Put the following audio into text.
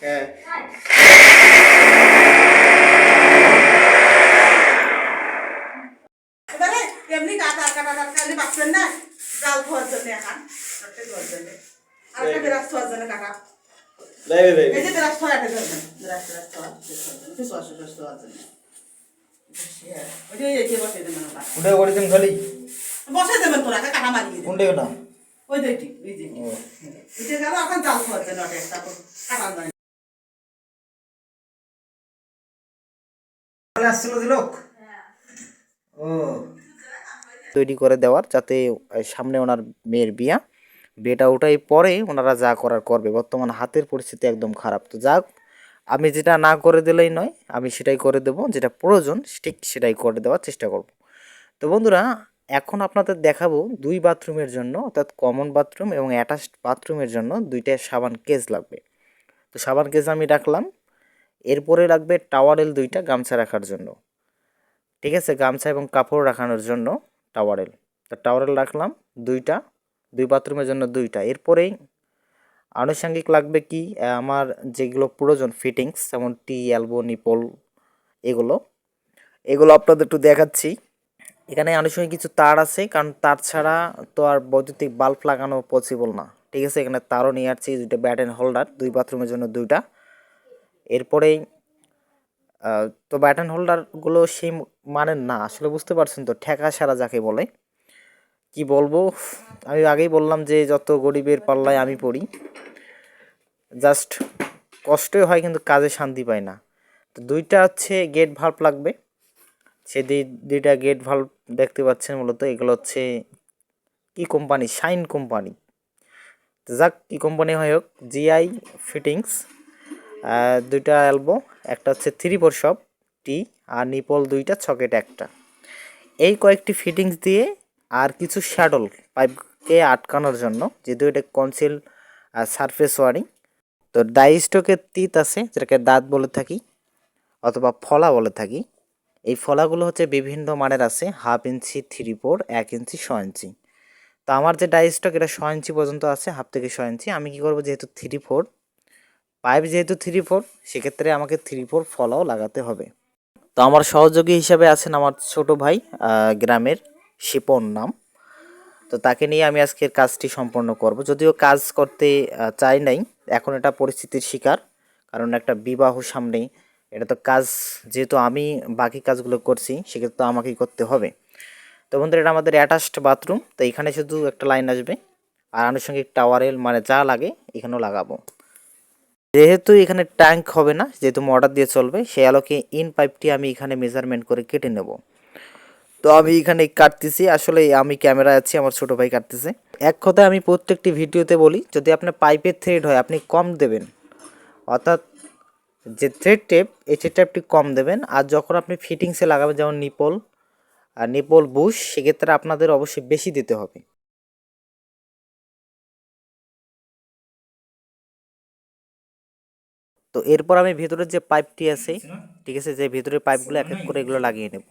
হ্যাঁ এমনি কাটা কাটা কাটা কালি বাঁচবেন না জাল খাওয়ার জন্য এখন। রক্তে খাওয়ার জন্য। আর একটা বিরাজ খাওয়ার জন্য দেবে এই যে বিরাজ খাওয়া একটা ধরবেন বিরাজ বিরাজ খাওয়া কিছু অসুখ অসুখ জন্য। ওই এই যে বসে দেবেন ওটা উঠে করেছেন খালি। বসে দেবেন তোরা কাটা মারিয়ে উঠে না। ওই যে ঠিক ওই যে ওই গেল এখন জাল খাওয়ার জন্য ওটা একটা যায় আসছিল যে লোক? ও। তৈরি করে দেওয়ার যাতে সামনে ওনার মেয়ের বিয়া বিয়েটা ওটাই পরে ওনারা যা করার করবে। বর্তমান হাতের পরিস্থিতি একদম খারাপ। তো যাক আমি যেটা না করে দিলেই নয় আমি সেটাই করে দেব। যেটা প্রয়োজন ঠিক সেটাই করে দেওয়ার চেষ্টা করব। তো বন্ধুরা এখন আপনাদের দেখাবো দুই বাথরুমের জন্য, অর্থাৎ কমন বাথরুম এবং অ্যাটাচড বাথরুমের জন্য দুইটা সাবান কেস লাগবে। তো সাবান কেস আমি রাখলাম। এরপরে লাগবে টাওয়ারেল দুইটা গামছা রাখার জন্য। ঠিক আছে, গামছা এবং কাপড় রাখানোর জন্য টাওয়ারেল তা টাওয়ারেল রাখলাম দুইটা, দুই বাথরুমের জন্য দুইটা। এরপরেই আনুষঙ্গিক লাগবে কি? আমার যেগুলো প্রয়োজন ফিটিংস যেমন টি এলবো নিপল এগুলো। এগুলো আপনাদের একটু দেখাচ্ছি। এখানে আনুষঙ্গিক কিছু তার আছে, কারণ তার ছাড়া তো আর বৈদ্যুতিক বাল্ব লাগানো পসিবল না। ঠিক আছে, এখানে তারও নিয়ে আসছি দুইটা ব্যাট অ্যান্ড হোল্ডার দুই বাথরুমের জন্য দুইটা। এরপরেই তো ব্যাটন হোল্ডারগুলো সেই মানের না, আসলে বুঝতে পারছেন তো, ঠেকা সারা যাকে বলে। কি বলব? আমি আগেই বললাম যে যত গরিবের পাল্লায় আমি পড়ি জাস্ট কষ্টই হয় কিন্তু কাজে শান্তি পাই না। তো দুইটা হচ্ছে গেট ভাল্ব লাগবে। সে দুই- দুইটা গেট ভাল্ব দেখতে পাচ্ছেন মূলত। এগুলো হচ্ছে কি কোম্পানি শাইন কোম্পানি যাক, কি কোম্পানি হয় হোক জিআই ফিটিংস দুইটা অ্যালবো একটা হচ্ছে থ্রি ফোর শপ টি আর নিপল দুইটা ছকেট একটা। এই কয়েকটি ফিটিংস দিয়ে আর কিছু শ্যাডল পাইপকে আটকানোর জন্য, যেহেতু এটা কনসিল সারফেস ওয়ারিং তো ডাইস্টকের তিত আছে, যেটাকে দাঁত বলে থাকি, অথবা ফলা বলে থাকি এই ফলাগুলো হচ্ছে বিভিন্ন মানের আছে হাফ ইঞ্চি থ্রি ফোর এক ইঞ্চি ছ ইঞ্চি। তো আমার যে ডাইস্টক এটা ছ ইঞ্চি পর্যন্ত আছে, হাফ থেকে ছ ইঞ্চি। আমি কি করব যেহেতু থ্রি ফোর পাইপ যেহেতু থ্রি ফোর সেক্ষেত্রে আমাকে থ্রি ফোর ফলাও লাগাতে হবে। তো আমার সহযোগী হিসাবে আছেন আমার ছোট ভাই গ্রামের শিপন নাম। তো তাকে নিয়ে আমি আজকের কাজটি সম্পন্ন করব। যদিও কাজ করতে চাই নাই, এখন এটা পরিস্থিতির শিকার। কারণ একটা বিবাহ সামনেই এটা তো কাজ যেহেতু আমি বাকি কাজগুলো করছি, সেক্ষেত্রে তো আমাকেই করতে হবে। তো বন্ধুরা, এটা আমাদের অ্যাটাচড বাথরুম তো এখানে শুধু একটা লাইন আসবে। আর আনুষঙ্গিক টাওয়ারেল মানে যা লাগে, এখানেও লাগাবো। যেহেতু এখানে ট্যাঙ্ক হবে না, যেহেতু মোটর দিয়ে চলবে, সেই আলোকে ইন পাইপটি আমি এখানে মেজারমেন্ট করে কেটে নেব। তো আমি এখানে কাটতেছি, আসলে আমি ক্যামেরা আছি, আমার ছোট ভাই কাটতেছে। এক কথায় আমি প্রত্যেকটি ভিডিওতে বলি, যদি আপনার পাইপের থ্রেড হয়, আপনি কম দেবেন। অর্থাৎ যে থ্রেড টেপ এই থ্রেড টেপটি কম দেবেন। আর যখন আপনি ফিটিংসে লাগাবেন যেমন নিপল আর নিপল বুশ সেক্ষেত্রে আপনাদের অবশ্যই বেশি দিতে হবে। তো এরপর আমি ভেতরের যে পাইপটি আছে ঠিক আছে যে ভেতরের পাইপগুলো এক এক করে এগুলো লাগিয়ে নেব।